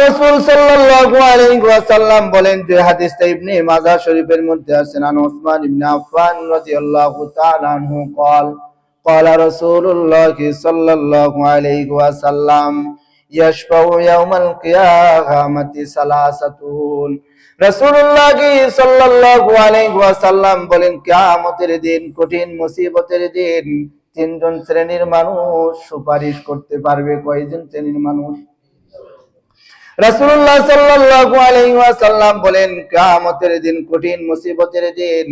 রাসূল সাল্লাল্লাহু আলাইহি ওয়াসাল্লাম বলেন যে হাদিসটা ইবনে মাজাহ শরীফের মধ্যে আছে আন ওসমান ইবনে আফফান রাদিয়াল্লাহু তাআলা আনহু قال قال رسول الله صلى الله عليه وسلم يشفع يوم القيامة ثلاثة রাসূলুল্লাহ সাল্লাল্লাহু আলাইহি ওয়াসাল্লাম বলেন কিয়ামতের দিন কঠিন মুসিবতের দিন তিনজন শ্রেণীর মানুষ সুপারিশ করতে পারবে কয়জন শ্রেণীর মানুষ রাসূলুল্লাহ সাল্লাল্লাহু আলাইহি বলেন, কিয়ামতের দিন কঠিন মুসিবতের দিন।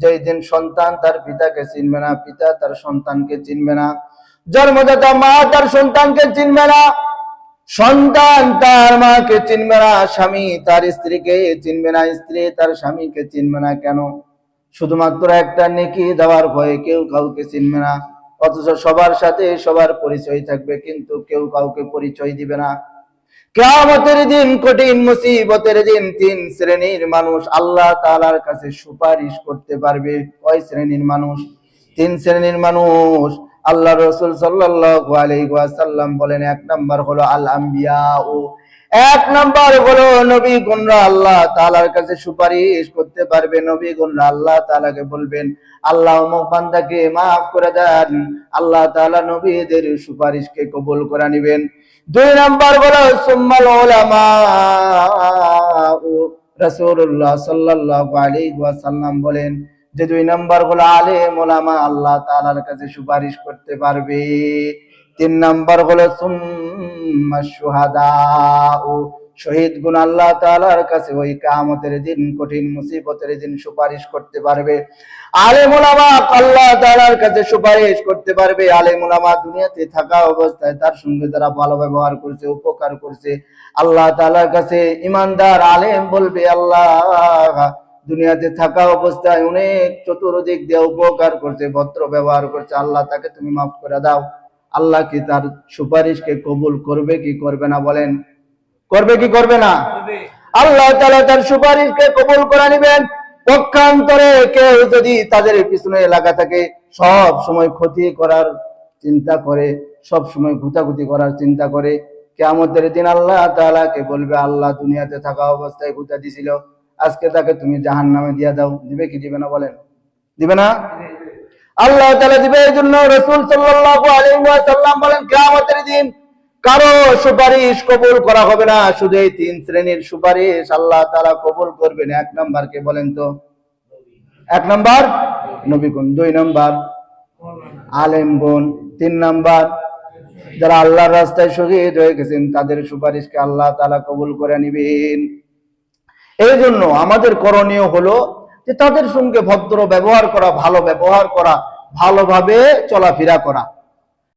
যেই দিন সন্তান তার পিতাকে চিনবে না, পিতা তার সন্তানকে চিনবে না, জন্মদাতা মা তার সন্তানকে চিনবে না, সন্তান তার মাকে চিনবে না, স্বামী তার স্ত্রীকে চিনবে না, স্ত্রী তার স্বামীকে চিনবে না কেন? শুধুমাত্র একটা নেকি দেওয়ার ভয়ে কেউ কাউকে চিনবে না, অথচ সবার সাথে সবার পরিচয় থাকবে, কিন্তু কেউ কাউকে পরিচয় দিবে না। কেয়ামতের দিন কঠিন মুসিবতের দিন তিন শ্রেণির মানুষ আল্লাহ তালার কাছে সুপারিশ করতে পারবে। কয় শ্রেণির মানুষ? তিন শ্রেণির মানুষ। আল্লাহ রসুল সাল্লাহ আলাইহি সাল্লাম বলেন, এক নম্বর হলো আল আম্বিয়া ও এক নম্বর হলো নবী গুনরা আল্লাহ তাআলার কাছে সুপারিশ করতে পারবে। নবী গুনরা আল্লাহ তাআলাকে বলবেন, আল্লাহ বান্দাকে মাফ করে দেন। আল্লাহ তাআলা নবীদের সুপারিশকে কবুল করে নিবেন। দুই নাম্বার হলো, সুম্মাল উলামা রাসূলুল্লাহ সাল্লাল্লাহু আলাইহি ওয়াসাল্লাম বলেন, যে দুই নাম্বার হলো আলেম ওলামা আল্লাহ তাআলার কাছে সুপারিশ করতে পারবে। তিন নাম্বার হলো শহীদ গুণ আল্লাহ তাআলার কাছে ওই কিয়ামতের দিন, কঠিন মুসিবতের দিন সুপারিশ করতে পারবে। আলেম ওলামা আল্লাহ তাআলার কাছে সুপারিশ করতে পারবে। আলেম ওলামা দুনিয়াতে থাকা অবস্থায় তার সঙ্গে যারা ভালো ব্যবহার করছে, উপকার করছে, আল্লাহ তাআলার কাছে ইমানদার আলেম বলবে, আল্লাহ, দুনিয়াতে থাকা অবস্থায় অনেক চতুর্দিক দিয়ে উপকার করছে, ভদ্র ব্যবহার করছে, আল্লাহ তাকে তুমি মাফ করে দাও। আল্লাহ কি তার সুপারিশকে কবুল করবে কি করবে না বলেন? করবে কি করবে না? আল্লাহ তাআলা তার সুপারিশকে কবুল করে নেবেন। পক্ষান্তরে কেউ যদি তাদের পিছনে লাগা থাকে সব সময় ক্ষতি করার চিন্তা করে সব সময় ঘুতাঘুতি করার চিন্তা করে কেমতের দিন আল্লাহ তাআলাকে বলবে আল্লাহ দুনিয়াতে থাকা অবস্থায় ঘুতা দিছিল। আজকে তাকে তুমি জাহান নামে দিয়া দাও। দিবে কি দিবে না বলেন? দিবে না? আল্লাহ তাআলা দিবে এই জন্য রসুল সাল্লাল্লাহু আলাইহি ওয়াসাল্লাম বলেন, কিয়ামতের দিন কারও সুপারিশ কবুল করা হবে না, শুধু এই তিন শ্রেণির সুপারিশ আল্লাহ তাআলা কবুল করবেন। এক নাম্বার কে বলেন তো? এক নাম্বার? নবীগুণ দুই নাম্বার? আলেমগুণ তিন নাম্বার? যারা আল্লাহর রাস্তায় শহীদ হয়ে গেছেন, তাদের সুপারিশকে আল্লাহ তাআলা কবুল করে নিবেন। এই জন্য আমাদের করণীয় হলো যে তাদের সঙ্গে ভদ্র ব্যবহার করা ভালো ব্যবহার করা ভালোভাবে চলাফেরা করা।